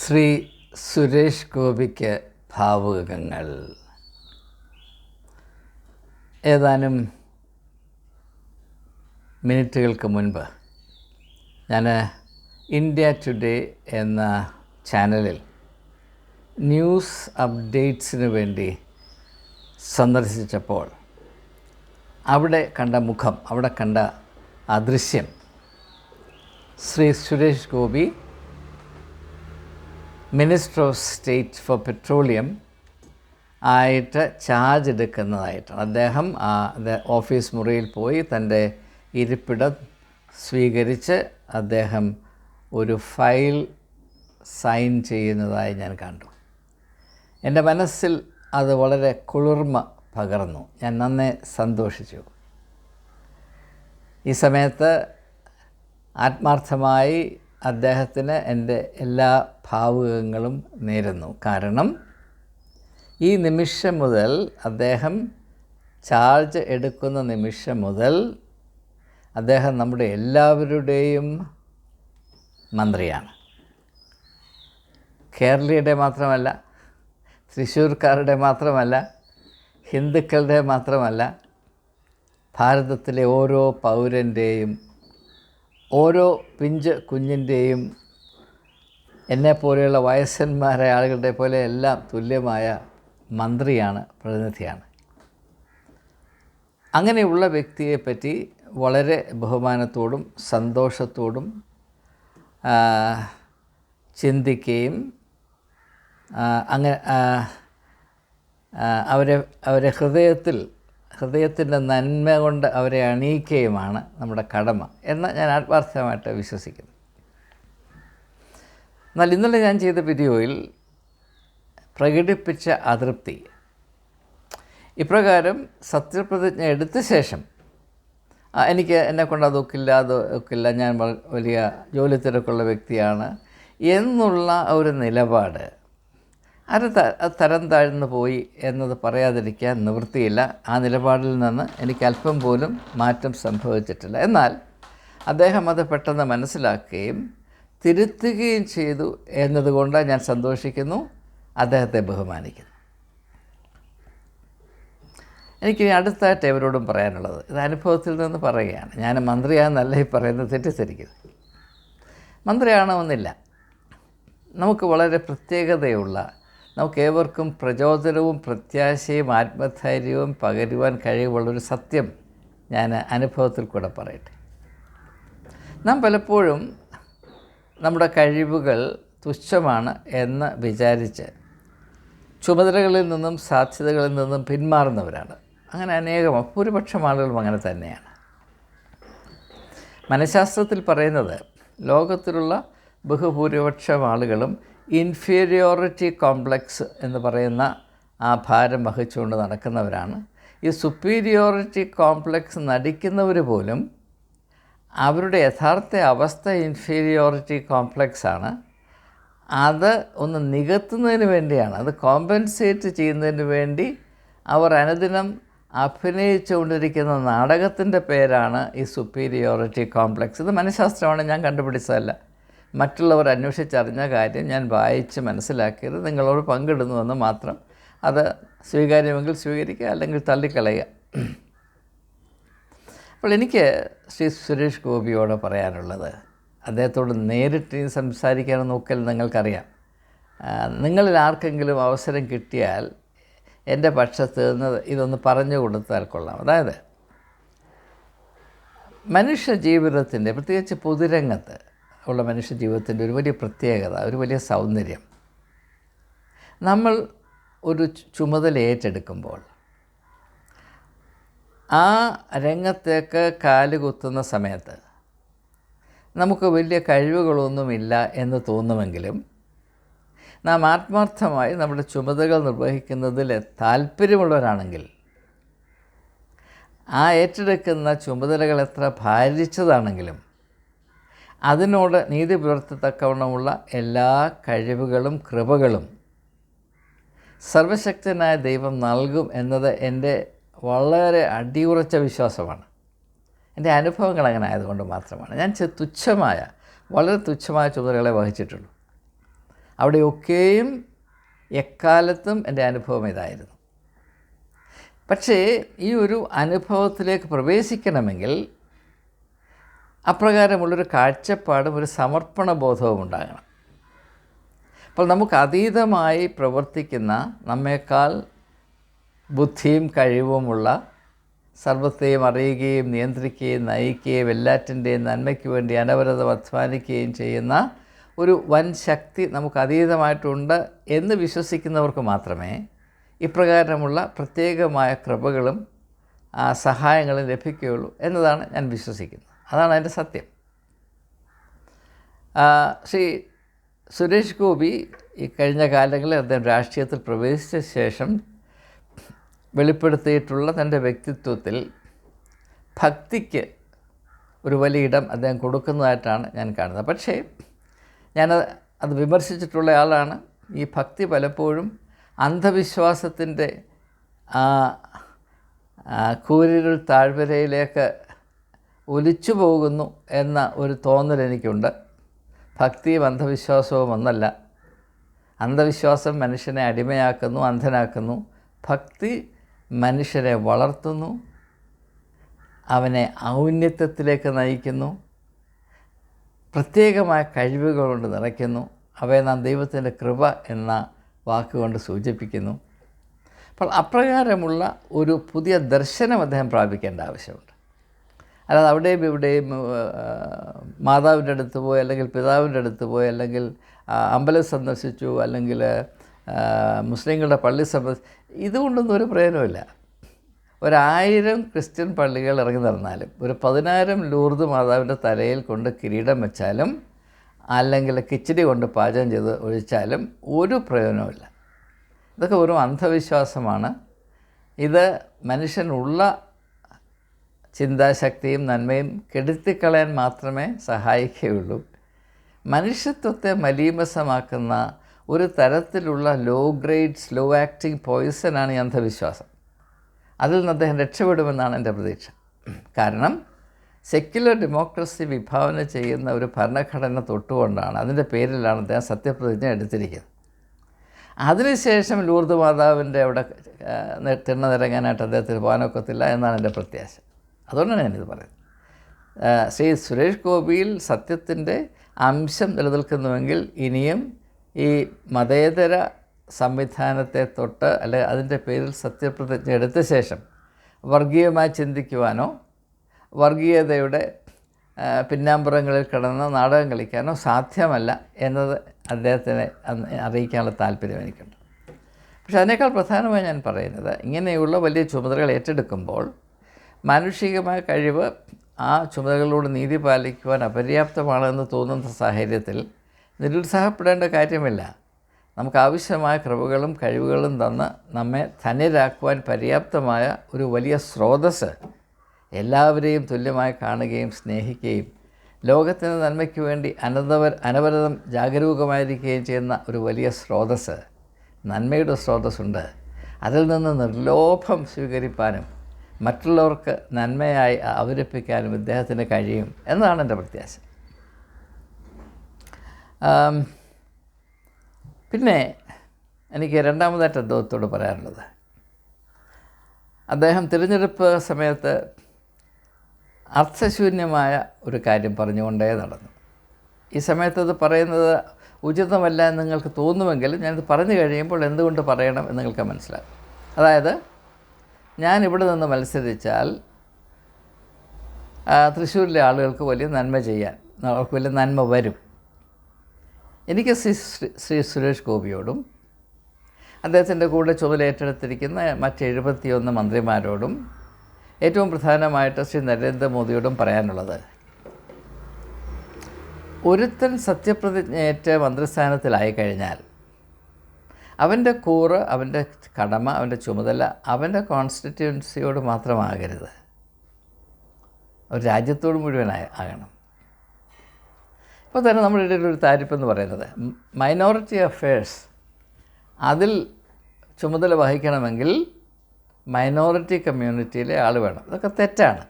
ശ്രീ സുരേഷ് ഗോപിക്ക് ഭാവുകങ്ങൾ. ഏതാനും മിനിറ്റുകൾക്ക് മുൻപ് ഞാൻ ഇന്ത്യ ടുഡേ എന്ന ചാനലിൽ ന്യൂസ് അപ്ഡേറ്റ്സിന് വേണ്ടി സന്ദർശിച്ചപ്പോൾ അവിടെ കണ്ട മുഖം അവിടെ കണ്ട അദൃശ്യം ദൃശ്യം Shri Suresh Gopi minister of state for petroleum ആയിട്ട് ചാർജ് എടുക്കുന്നതായിട്ടാണ് അദ്ദേഹം ആ ഓഫീസ് മുറിയിൽ പോയി തന്റെ ഇരിപ്പിടം സ്വീകരിച്ച് അദ്ദേഹം ഒരു ഫയൽ സൈൻ ചെയ്യുന്നതായി ഞാൻ കണ്ടു. എന്റെ മനസ്സിൽ അത് വളരെ കുളിർമ പകർന്നു. ഞാൻ നന്നെ സന്തോഷിച്ചു. ഈ സമയത്ത് ആത്മാർത്ഥമായി അദ്ദേഹത്തിന് എന്റെ എല്ലാ ഭാവുകങ്ങളും നേരുന്നു. കാരണം ഈ നിമിഷം മുതൽ അദ്ദേഹം ചാർജ് എടുക്കുന്ന നിമിഷം മുതൽ അദ്ദേഹം നമ്മുടെ എല്ലാവരുടെയും മന്ത്രിയാണ്. കേരളീയരുടെ മാത്രമല്ല തൃശ്ശൂർക്കാരുടെ മാത്രമല്ല ഹിന്ദുക്കളുടെ മാത്രമല്ല ഭാരതത്തിലെ ഓരോ പൗരന്റെയും ഓരോ പിഞ്ച് കുഞ്ഞിന്റെയും എന്നെപ്പോലെയുള്ള വയസ്സന്മാരായ ആളുകളുടെ പോലെ എല്ലാം തുല്യമായ മന്ത്രിയാണ് പ്രതിനിധിയാണ്. അങ്ങനെയുള്ള വ്യക്തിയെപ്പറ്റി വളരെ ബഹുമാനത്തോടും സന്തോഷത്തോടും ചിന്തിക്കുകയും അങ്ങനെ അവരെ അവരെ ഹൃദയത്തിൽ ഹൃദയത്തിന്റെ നന്മ കൊണ്ട് അവരെ അണിയിക്കുകയുമാണ് നമ്മുടെ കടമ എന്ന് ഞാൻ ആത്മാർത്ഥമായിട്ട് വിശ്വസിക്കുന്നു. എന്നാൽ ഇന്നലെ ഞാൻ ചെയ്ത വീഡിയോയിൽ പ്രകടിപ്പിച്ച അതൃപ്തി. ഇപ്രകാരം സത്യപ്രതിജ്ഞ എടുത്ത ശേഷം എനിക്ക് എന്നെക്കൊണ്ട് കൊണ്ട് അതൊക്കില്ല അത് ഞാൻ വലിയ ജോലി തിരക്കുള്ള വ്യക്തിയാണ് എന്നുള്ള ഒരു നിലപാട് ത- തരം താഴ്ന്നു പോയി എന്നത് പറയാതിരിക്കാൻ നിവൃത്തിയില്ല. ആ നിലപാടിൽ നിന്ന് എനിക്ക് അല്പം പോലും മാറ്റം സംഭവിച്ചിട്ടില്ല. എന്നാൽ അദ്ദേഹം അത് പെട്ടെന്ന് മനസ്സിലാക്കുകയും തിരുത്തുകയും ചെയ്തു എന്നതുകൊണ്ട് ഞാൻ സന്തോഷിക്കുന്നു. അദ്ദേഹത്തെ ബഹുമാനിക്കുന്നു. എനിക്ക് അടുത്തായിട്ട് ഇവരോടും പറയാനുള്ളത്. ഇത് അനുഭവത്തിൽ നിന്ന് പറയുകയാണ്. ഞാൻ മന്ത്രിയാണെന്നല്ല ഈ പറയുന്നത് തെറ്റിദ്ധരിക്കുന്നത് മന്ത്രിയാണമെന്നില്ല നമുക്ക് വളരെ പ്രത്യേകതയുള്ള നമുക്ക് ഏവർക്കും പ്രചോദനവും പ്രത്യാശയും ആത്മധൈര്യവും പകരുവാൻ കഴിവുള്ളൊരു സത്യം ഞാൻ അനുഭവത്തിൽ കൂടെ പറയട്ടെ. നാം പലപ്പോഴും നമ്മുടെ കഴിവുകൾ തുച്ഛമാണ് എന്ന് വിചാരിച്ച് ചുമതലകളിൽ നിന്നും സാധ്യതകളിൽ നിന്നും പിന്മാറുന്നവരാണ്. അങ്ങനെ അനേകം ഭൂരിപക്ഷം ആളുകളും അങ്ങനെ തന്നെയാണ്. മനഃശാസ്ത്രത്തിൽ പറയുന്നത് ലോകത്തിലുള്ള ബഹുഭൂരിപക്ഷം ആളുകളും ഇൻഫീരിയോറിറ്റി കോംപ്ലക്സ് എന്ന് പറയുന്ന ആ ഭാരം വഹിച്ചുകൊണ്ട് നടക്കുന്നവരാണ്. ഈ സുപ്പീരിയോറിറ്റി കോംപ്ലക്സ് നടിക്കുന്നവർ പോലും അവരുടെ യഥാർത്ഥ അവസ്ഥ ഇൻഫീരിയോറിറ്റി കോംപ്ലക്സ് ആണ്. അത് ഒന്ന് നികത്തുന്നതിന് വേണ്ടിയാണ്. അത് കോമ്പൻസേറ്റ് ചെയ്യുന്നതിന് വേണ്ടി അവർ അനുദിനം അഭിനയിച്ചുകൊണ്ടിരിക്കുന്ന നാടകത്തിന്റെ പേരാണ് ഈ സുപ്പീരിയോറിറ്റി കോംപ്ലക്സ് ഇത് മനഃശാസ്ത്രമാണ് ഞാൻ കണ്ടുപിടിച്ചതല്ല. മറ്റുള്ളവർ അന്വേഷിച്ചറിഞ്ഞ കാര്യം ഞാൻ വായിച്ച് മനസ്സിലാക്കിയത് നിങ്ങളോട് പങ്കിടുന്നുവെന്ന് മാത്രം. അത് സ്വീകാര്യമെങ്കിൽ സ്വീകരിക്കുക അല്ലെങ്കിൽ തള്ളിക്കളയുക. അപ്പോൾ എനിക്ക് ശ്രീ സുരേഷ് ഗോപിയോട് പറയാനുള്ളത് അദ്ദേഹത്തോട് നേരിട്ട് സംസാരിക്കാൻ നോക്കൽ നിങ്ങൾക്കറിയാം. നിങ്ങളിൽ ആർക്കെങ്കിലും അവസരം കിട്ടിയാൽ എന്റെ പക്ഷത്ത് നിന്ന് ഇതൊന്ന് പറഞ്ഞു കൊടുത്താൽ കൊള്ളാം. അതായത് മനുഷ്യ ജീവിതത്തിന്റെ പ്രത്യേകിച്ച് പൊതുരംഗത്ത് ഉള്ള മനുഷ്യ ജീവിതത്തിന്റെ ഒരു വലിയ പ്രത്യേകത ഒരു വലിയ സൗന്ദര്യം. നമ്മൾ ഒരു ചുമതല ഏറ്റെടുക്കുമ്പോൾ ആ രംഗത്തേക്ക് കാലുകുത്തുന്ന സമയത്ത് നമുക്ക് വലിയ കഴിവുകളൊന്നുമില്ല എന്ന് തോന്നുമെങ്കിലും നാം ആത്മാർത്ഥമായി നമ്മുടെ ചുമതലകൾ നിർവഹിക്കുന്നതിൽ താല്പര്യമുള്ളവരാണെങ്കിൽ ആ ഏറ്റെടുക്കുന്ന ചുമതലകൾ എത്ര ഭാരിച്ചതാണെങ്കിലും അതിനോട് നീതി പുലർത്തത്തക്കവണ്ണമുള്ള എല്ലാ കഴിവുകളും കൃപകളും സർവശക്തനായ ദൈവം നൽകും എന്നത് എന്റെ വളരെ അടിയുറച്ച വിശ്വാസമാണ്. എന്റെ അനുഭവങ്ങൾ അങ്ങനെ ആയതുകൊണ്ട് മാത്രമാണ്. ഞാൻ തുച്ഛമായ വളരെ തുച്ഛമായ ചുമതലകളെ വഹിച്ചിട്ടുള്ളൂ. അവിടെയൊക്കെയും എക്കാലത്തും എന്റെ അനുഭവം ഇതായിരുന്നു. പക്ഷേ ഈ ഒരു അനുഭവത്തിലേക്ക് പ്രവേശിക്കണമെങ്കിൽ അപ്രകാരമുള്ളൊരു കാഴ്ചപ്പാടും ഒരു സമർപ്പണ ബോധവും ഉണ്ടാകണം. അപ്പോൾ നമുക്ക് അതീതമായി പ്രവർത്തിക്കുന്ന നമ്മേക്കാൾ ബുദ്ധിയും കഴിവുമുള്ള സർവത്തെയും അറിയുകയും നിയന്ത്രിക്കുകയും നയിക്കുകയും എല്ലാറ്റിന്റെയും നന്മയ്ക്ക് വേണ്ടി അനവരതം അധ്വാനിക്കുകയും ചെയ്യുന്ന ഒരു വൻ ശക്തി നമുക്ക് അതീതമായിട്ടുണ്ട് എന്ന് വിശ്വസിക്കുന്നവർക്ക് മാത്രമേ ഇപ്രകാരമുള്ള പ്രത്യേകമായ കൃപകളും സഹായങ്ങളും ലഭിക്കുകയുള്ളൂ എന്നതാണ് ഞാൻ വിശ്വസിക്കുന്നത്. അതാണ് അതിന്റെ സത്യം. ശ്രീ സുരേഷ് ഗോപി ഈ കഴിഞ്ഞ കാലങ്ങളിൽ അദ്ദേഹം രാഷ്ട്രീയത്തിൽ പ്രവേശിച്ച ശേഷം വെളിപ്പെടുത്തിയിട്ടുള്ള തന്റെ വ്യക്തിത്വത്തിൽ ഭക്തിക്ക് ഒരു വലിയ ഇടം അദ്ദേഹം കൊടുക്കുന്നതായിട്ടാണ് ഞാൻ കാണുന്നത്. പക്ഷേ ഞാൻ അത് വിമർശിച്ചിട്ടുള്ള ആളാണ്. ഈ ഭക്തി പലപ്പോഴും അന്ധവിശ്വാസത്തിന്റെ കൂരിരുൾ താഴ്വരയിലേക്ക് ഒലിച്ചു പോകുന്നു എന്ന ഒരു തോന്നൽ എനിക്കുണ്ട്. ഭക്തിയും അന്ധവിശ്വാസവും ഒന്നല്ല. അന്ധവിശ്വാസം മനുഷ്യനെ അടിമയാക്കുന്നു അന്ധനാക്കുന്നു. ഭക്തി മനുഷ്യരെ വളർത്തുന്നു അവനെ ഔന്നത്യത്തിലേക്ക് നയിക്കുന്നു പ്രത്യേകമായ കഴിവുകൾ കൊണ്ട് നിറയ്ക്കുന്നു. അവയെ നാം ദൈവത്തിന്റെ കൃപ എന്ന വാക്കുകൊണ്ട് സൂചിപ്പിക്കുന്നു. അപ്പോൾ അപ്രകാരമുള്ള ഒരു പുതിയ ദർശനം അദ്ദേഹം പ്രാപിക്കേണ്ട ആവശ്യമുണ്ട്. അല്ലാതെ അവിടെയും ഇവിടെയും മാതാവിന്റെ അടുത്ത് പോയി അല്ലെങ്കിൽ പിതാവിന്റെ അടുത്ത് പോയി അല്ലെങ്കിൽ അമ്പലം സന്ദർശിച്ചു അല്ലെങ്കിൽ മുസ്ലിങ്ങളുടെ പള്ളി സന്ദർശിച്ചു ഇതുകൊണ്ടൊന്നും ഒരു പ്രയോജനമില്ല ഒരായിരം ക്രിസ്ത്യൻ പള്ളികൾ ഇറങ്ങി നടന്നാലും ഒരു പതിനായിരം ലൂർദ് മാതാവിന്റെ തലയിൽ കൊണ്ട് കിരീടം വെച്ചാലും അല്ലെങ്കിൽ കിച്ചടി കൊണ്ട് പാചകം ചെയ്ത് ഒഴിച്ചാലും ഒരു പ്രയോജനമില്ല ഇതൊക്കെ ഒരു അന്ധവിശ്വാസമാണ്. ഇത് മനുഷ്യനുള്ള ചിന്താശക്തിയും നന്മയും കെടുത്തിക്കളയാൻ മാത്രമേ സഹായിക്കുകയുള്ളൂ. മനുഷ്യത്വത്തെ മലീമസമാക്കുന്ന ഒരു തരത്തിലുള്ള ലോ ഗ്രേഡ് സ്ലോ ആക്ടിങ് പോയിസനാണ് ഈ അന്ധവിശ്വാസം. അതിൽ നിന്ന് അദ്ദേഹം രക്ഷപ്പെടുമെന്നാണ് എന്റെ പ്രതീക്ഷ. കാരണം സെക്യുലർ ഡെമോക്രസി വിഭാവന ചെയ്യുന്ന ഒരു ഭരണഘടന തൊട്ടുകൊണ്ടാണ് അതിന്റെ പേരിലാണ് അദ്ദേഹം സത്യപ്രതിജ്ഞ എടുത്തിരിക്കുന്നത്. അതിനുശേഷം ലൂർദ് മാതാവിന്റെ അവിടെ തിണ്ണതിറങ്ങാനായിട്ട് അദ്ദേഹത്തിന് പോകാനൊക്കത്തില്ല എന്നാണ് എന്റെ പ്രത്യാശ. അതുകൊണ്ടാണ് ഞാനിത് പറയുന്നത്. ശ്രീ സുരേഷ് ഗോപിയിൽ സത്യത്തിന്റെ അംശം നിലനിൽക്കുന്നുവെങ്കിൽ ഇനിയും ഈ മതേതര സംവിധാനത്തെ തൊട്ട് അല്ലെ അതിന്റെ പേരിൽ സത്യപ്രതിജ്ഞ എടുത്ത ശേഷം വർഗീയമായി ചിന്തിക്കുവാനോ വർഗീയതയുടെ പിന്നാമ്പുറങ്ങളിൽ കിടന്ന് നാടകം കളിക്കാനോ സാധ്യമല്ല എന്നത് അദ്ദേഹത്തിനെ അറിയിക്കാനുള്ള താല്പര്യം എനിക്കുണ്ട്. പക്ഷേ അതിനേക്കാൾ പ്രധാനമായി ഞാൻ പറയുന്നത് ഇങ്ങനെയുള്ള വലിയ ചുമതലകൾ ഏറ്റെടുക്കുമ്പോൾ മാനുഷികമായ കഴിവ് ആ ചുമതലകളോട് നീതി പാലിക്കുവാൻ അപര്യാപ്തമാണെന്ന് തോന്നുന്ന സാഹചര്യത്തിൽ നിരുത്സാഹപ്പെടേണ്ട കാര്യമില്ല. നമുക്ക് ആവശ്യമായ കൃപകളും കഴിവുകളും തന്ന് നമ്മെ ധന്യരാക്കുവാൻ പര്യാപ്തമായ ഒരു വലിയ സ്രോതസ്സ് എല്ലാവരെയും തുല്യമായി കാണുകയും സ്നേഹിക്കുകയും ലോകത്തിന്റെ നന്മയ്ക്ക് വേണ്ടി അനന്തവർ അനവരതം ജാഗരൂകമായിരിക്കുകയും ചെയ്യുന്ന ഒരു വലിയ സ്രോതസ്സ് നന്മയുടെ സ്രോതസ്സുണ്ട്. അതിൽ നിന്ന് നിർലോഭം സ്വീകരിപ്പാനും മറ്റുള്ളവർക്ക് നന്മയായി അവതരിപ്പിക്കാനും ഇദ്ദേഹത്തിന് കഴിയും എന്നതാണ് എന്റെ പ്രത്യാശ. പിന്നെ എനിക്ക് രണ്ടാമതായിട്ട് അദ്ദേഹത്തോട് പറയാനുള്ളത്. അദ്ദേഹം തിരഞ്ഞെടുപ്പ് സമയത്ത് അർത്ഥശൂന്യമായ ഒരു കാര്യം പറഞ്ഞുകൊണ്ടേ നടന്നു. ഈ സമയത്ത് അത് പറയുന്നത് ഉചിതമല്ല എന്ന് നിങ്ങൾക്ക് തോന്നുമെങ്കിലും ഞാനിത് പറഞ്ഞു കഴിയുമ്പോൾ എന്തുകൊണ്ട് പറയണം എന്ന് നിങ്ങൾക്ക് മനസ്സിലാകും. അതായത് ഞാൻ ഇവിടെ നിന്ന് മത്സരിച്ചാൽ തൃശ്ശൂരിലെ ആളുകൾക്ക് വലിയ നന്മ ചെയ്യാൻ അവർക്ക് വലിയ നന്മ വരും. എനിക്ക് ശ്രീ ശ്രീ- ശ്രീ സുരേഷ് ഗോപിയോടും അദ്ദേഹത്തിന്റെ കൂടെ ചുമതല ഏറ്റെടുത്തിരിക്കുന്ന മറ്റ് എഴുപത്തിയൊന്ന് മന്ത്രിമാരോടും ഏറ്റവും പ്രധാനമായിട്ട് ശ്രീ നരേന്ദ്രമോദിയോടും പറയാനുള്ളത്. ഒരുത്തൻ സത്യപ്രതിജ്ഞയേറ്റ് മന്ത്രിസ്ഥാനത്തിലായി കഴിഞ്ഞാൽ അവന്റെ കൂറ് അവന്റെ കടമ അവന്റെ ചുമതല അവന്റെ കോൺസ്റ്റിറ്റ്യുവൻസിയോട് മാത്രമാകരുത്. ഒരു രാജ്യത്തോട് മുഴുവൻ ആകണം. ഇപ്പോൾ തന്നെ നമ്മുടെ ഇടയിൽ ഒരു താരിപ്പെന്ന് പറയുന്നത് മൈനോറിറ്റി അഫയേഴ്സ് അതിൽ ചുമതല വഹിക്കണമെങ്കിൽ മൈനോറിറ്റി കമ്മ്യൂണിറ്റിയിലെ ആൾ വേണം. ഇതൊക്കെ തെറ്റാണ്.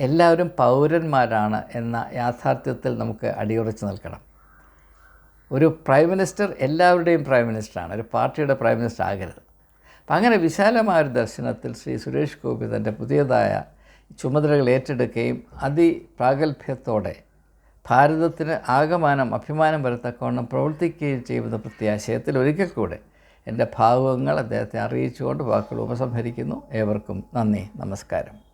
എല്ലാവരും പൗരന്മാരാണ് എന്ന യാഥാർത്ഥ്യത്തിൽ നമുക്ക് അടിയുറച്ച് നിൽക്കണം. ഒരു പ്രൈം മിനിസ്റ്റർ എല്ലാവരുടെയും പ്രൈം മിനിസ്റ്ററാണ്. ഒരു പാർട്ടിയുടെ പ്രൈം മിനിസ്റ്റർ ആകരുത്. അപ്പം അങ്ങനെ വിശാലമായ ഒരു ദർശനത്തിൽ ശ്രീ സുരേഷ് ഗോപി തന്റെ പുതിയതായ ചുമതലകൾ ഏറ്റെടുക്കുകയും അതിപ്രാഗൽഭ്യത്തോടെ ഭാരതത്തിന് ആകമാനം അഭിമാനം വരത്തക്കവണ്ണം പ്രവർത്തിക്കുകയും ചെയ്യുന്ന പ്രത്യാശയത്തിൽ ഒരിക്കൽ കൂടെ എന്റെ ഭാവുകങ്ങൾ അദ്ദേഹത്തെ അറിയിച്ചുകൊണ്ട് വാക്കുകൾ ഉപസംഹരിക്കുന്നു. ഏവർക്കും നന്ദി. നമസ്കാരം.